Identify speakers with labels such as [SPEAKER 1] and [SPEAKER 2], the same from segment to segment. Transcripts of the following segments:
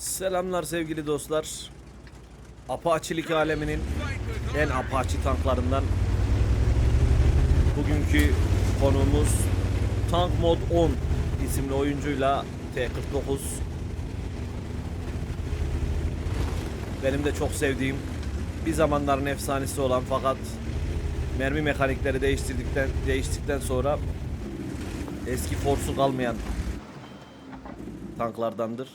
[SPEAKER 1] Selamlar sevgili dostlar. Apaçilik aleminin en apaçi tanklarından bugünkü konuğumuz Tank Mod 10 isimli oyuncuyla T49 benim de çok sevdiğim bir zamanların efsanesi olan fakat mermi mekanikleri değiştirdikten değiştikten sonra eski forsu kalmayan tanklardandır.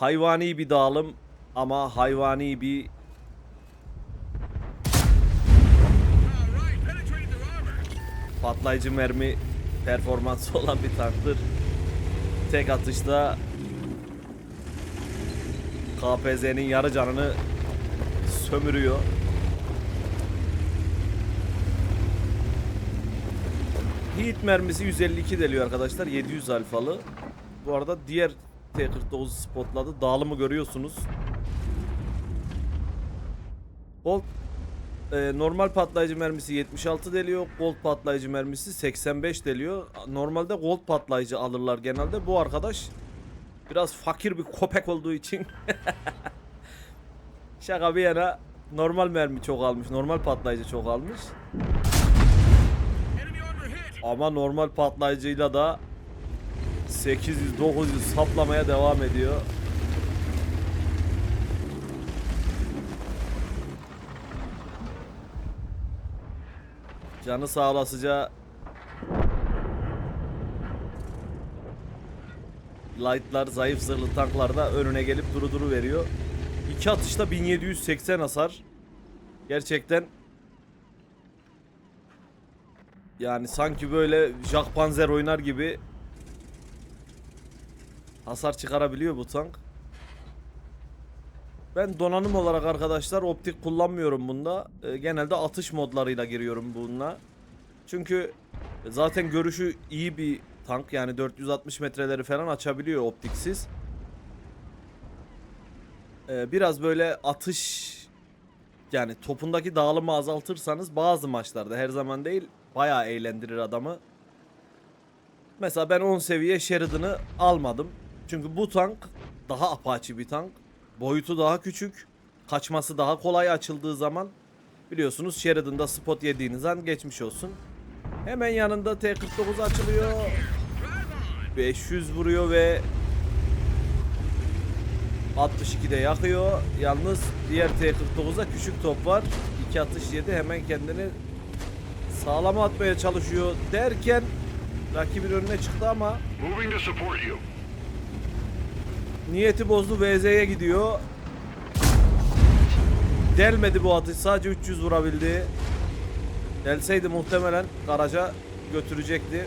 [SPEAKER 1] Hayvani bir dağılım ama hayvani bir patlayıcı mermi performansı olan bir tanktır. Tek atışta KPZ'nin yarı canını sömürüyor. Heat mermisi 152 deliyor arkadaşlar. 700 alfalı. Bu arada diğer T-49 spotladı. Dağılımı görüyorsunuz. Gold e, normal patlayıcı mermisi 76 deliyor. Gold patlayıcı mermisi 85 deliyor. Normalde gold patlayıcı alırlar genelde. Bu arkadaş biraz fakir bir köpek olduğu için şaka bir yana normal mermi çok almış. Normal patlayıcı çok almış. Ama normal patlayıcıyla da 800-900 saplamaya devam ediyor. Canı sağ olasıca Light'lar zayıf zırhlı tanklarda önüne gelip duru duru veriyor. İki atışta 1780 hasar. Gerçekten yani sanki böyle Jack Panzer oynar gibi hasar çıkarabiliyor bu tank. Ben donanım olarak arkadaşlar optik kullanmıyorum bunda. Ee, genelde atış modlarıyla giriyorum bununla. Çünkü zaten görüşü iyi bir tank. Yani 460 metreleri falan açabiliyor optiksiz. Ee, biraz böyle atış yani topundaki dağılımı azaltırsanız bazı maçlarda her zaman değil bayağı eğlendirir adamı. Mesela ben 10 seviye Sheridan'ı almadım. Çünkü bu tank daha apaçi bir tank. Boyutu daha küçük. Kaçması daha kolay açıldığı zaman biliyorsunuz Sheridan'da spot yediğiniz an geçmiş olsun. Hemen yanında T49 açılıyor. 500 vuruyor ve 62'de yakıyor. Yalnız diğer T49'da küçük top var. İki atış yedi hemen kendini sağlama atmaya çalışıyor derken rakibin önüne çıktı ama niyeti bozdu VZ'ye gidiyor. Delmedi bu atış sadece 300 vurabildi. Delseydi muhtemelen garaja götürecekti.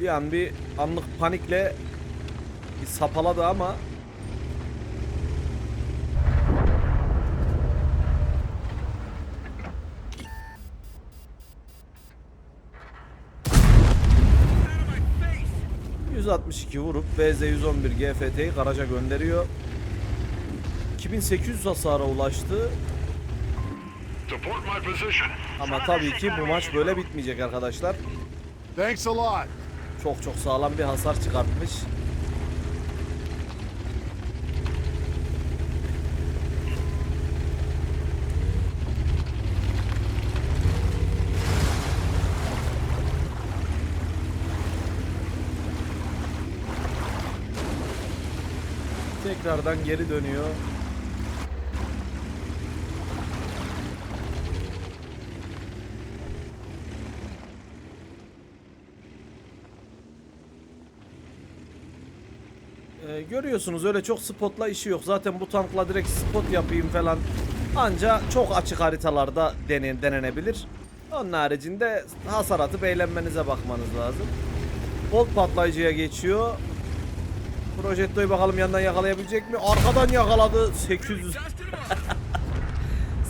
[SPEAKER 1] Bir an bir anlık panikle bir sapaladı ama ...162 vurup BZ-111 GFT'yi garaja gönderiyor. 2800 hasara ulaştı. Ama tabii ki bu maç böyle bitmeyecek arkadaşlar.
[SPEAKER 2] Thanks a lot.
[SPEAKER 1] Çok çok sağlam bir hasar çıkartmış. Tekrardan geri dönüyor. Ee, görüyorsunuz öyle çok spotla işi yok. Zaten bu tankla direkt spot yapayım falan. Anca çok açık haritalarda denen, denenebilir. Onun haricinde hasar atıp eğlenmenize bakmanız lazım. Gold patlayıcıya geçiyor. Projettoyu bakalım yandan yakalayabilecek mi? Arkadan yakaladı. 800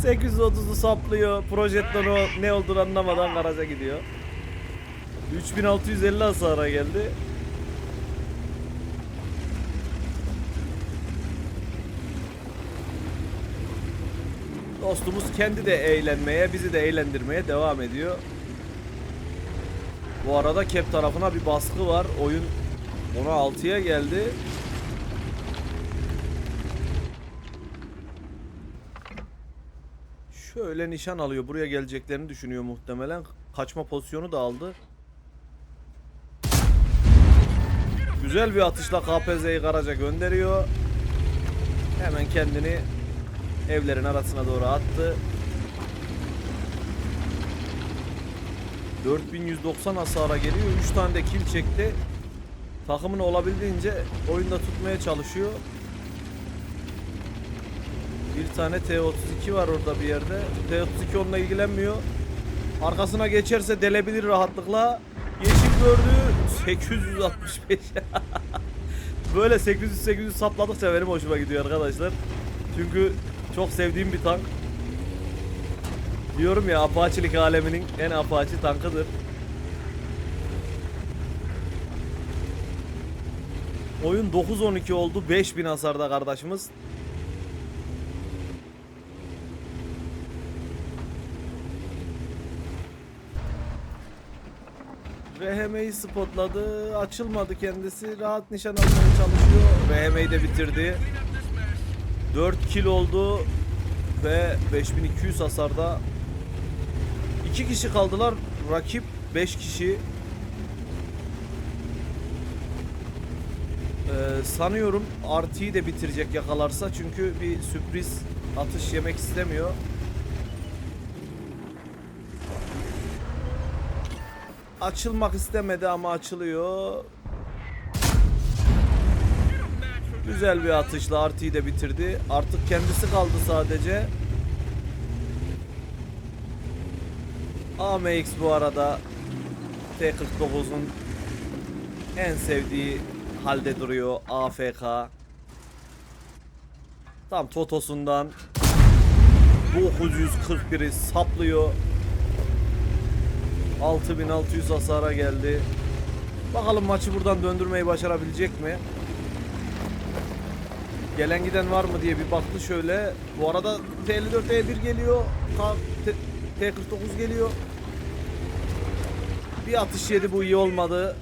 [SPEAKER 1] 830'u saplıyor. Projetto'nun ne olduğunu anlamadan garaja gidiyor. 3650 hasara geldi. Dostumuz kendi de eğlenmeye, bizi de eğlendirmeye devam ediyor. Bu arada Kep tarafına bir baskı var. Oyun 16'ya geldi. Şöyle nişan alıyor. Buraya geleceklerini düşünüyor muhtemelen. Kaçma pozisyonu da aldı. Güzel bir atışla KPZ'yi garaja gönderiyor. Hemen kendini evlerin arasına doğru attı. 4190 hasara geliyor. 3 tane de kill çekti. Takımını olabildiğince oyunda tutmaya çalışıyor. Bir tane T32 var orada bir yerde. T32 onunla ilgilenmiyor. Arkasına geçerse delebilir rahatlıkla. Yeşil gördü. 865. Böyle 800-800 sapladıkça benim hoşuma gidiyor arkadaşlar. Çünkü çok sevdiğim bir tank. Diyorum ya Apache'lik aleminin en Apache tankıdır. Oyun 9-12 oldu. 5000 hasarda kardeşimiz. RHM'yi spotladı. Açılmadı kendisi. Rahat nişan almaya çalışıyor. RHM'yi de bitirdi. 4 kill oldu. Ve 5200 hasarda 2 kişi kaldılar. Rakip 5 kişi. Ee, sanıyorum RT'yi de bitirecek yakalarsa çünkü bir sürpriz atış yemek istemiyor. Açılmak istemedi ama açılıyor. Güzel bir atışla RT'yi de bitirdi. Artık kendisi kaldı sadece. AMX bu arada T-49'un en sevdiği halde duruyor. AFK. Tam Totos'undan 941'i saplıyor. 6600 hasara geldi. Bakalım maçı buradan döndürmeyi başarabilecek mi? Gelen giden var mı diye bir baktı şöyle. Bu arada T54 E1 geliyor. K- T- T49 geliyor. Bir atış yedi bu iyi olmadı.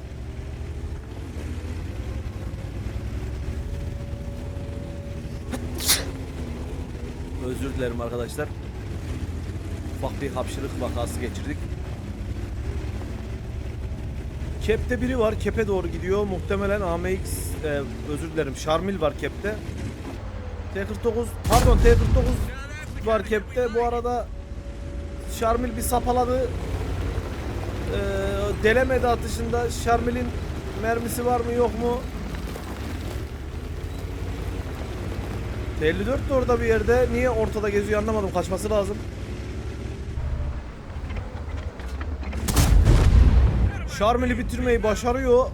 [SPEAKER 1] Özür dilerim arkadaşlar. Ufak bir hapşırık vakası geçirdik. Kep'te biri var. Kep'e doğru gidiyor. Muhtemelen AMX e, özür dilerim. Şarmil var Kep'te. T49 pardon T49 var Kep'te. Bu arada Şarmil bir sapaladı. Ee, delemedi atışında. Şarmil'in mermisi var mı yok mu? T54 de orada bir yerde. Niye ortada geziyor anlamadım. Kaçması lazım. Şarmil'i bitirmeyi başarıyor.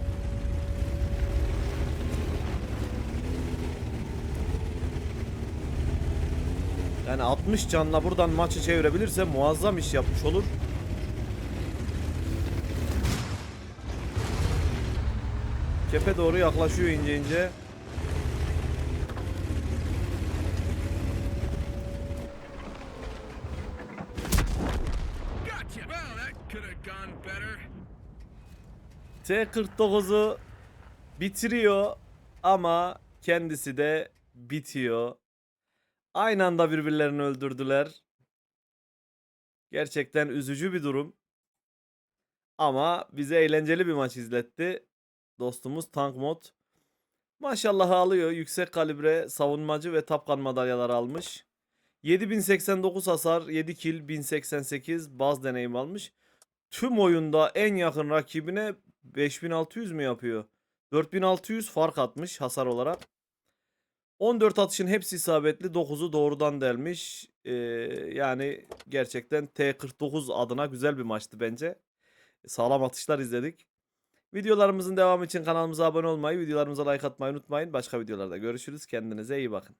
[SPEAKER 1] Yani 60 canla buradan maçı çevirebilirse muazzam iş yapmış olur. Kepe doğru yaklaşıyor ince ince. T49'u bitiriyor ama kendisi de bitiyor. Aynı anda birbirlerini öldürdüler. Gerçekten üzücü bir durum. Ama bize eğlenceli bir maç izletti. Dostumuz Tank Mod. Maşallah alıyor. Yüksek kalibre savunmacı ve tapkan madalyalar almış. 7089 hasar, 7 kill, 1088 baz deneyim almış. Tüm oyunda en yakın rakibine 5600 mü yapıyor? 4600 fark atmış hasar olarak. 14 atışın hepsi isabetli. 9'u doğrudan delmiş. Ee, yani gerçekten T49 adına güzel bir maçtı bence. Sağlam atışlar izledik. Videolarımızın devamı için kanalımıza abone olmayı, videolarımıza like atmayı unutmayın. Başka videolarda görüşürüz. Kendinize iyi bakın.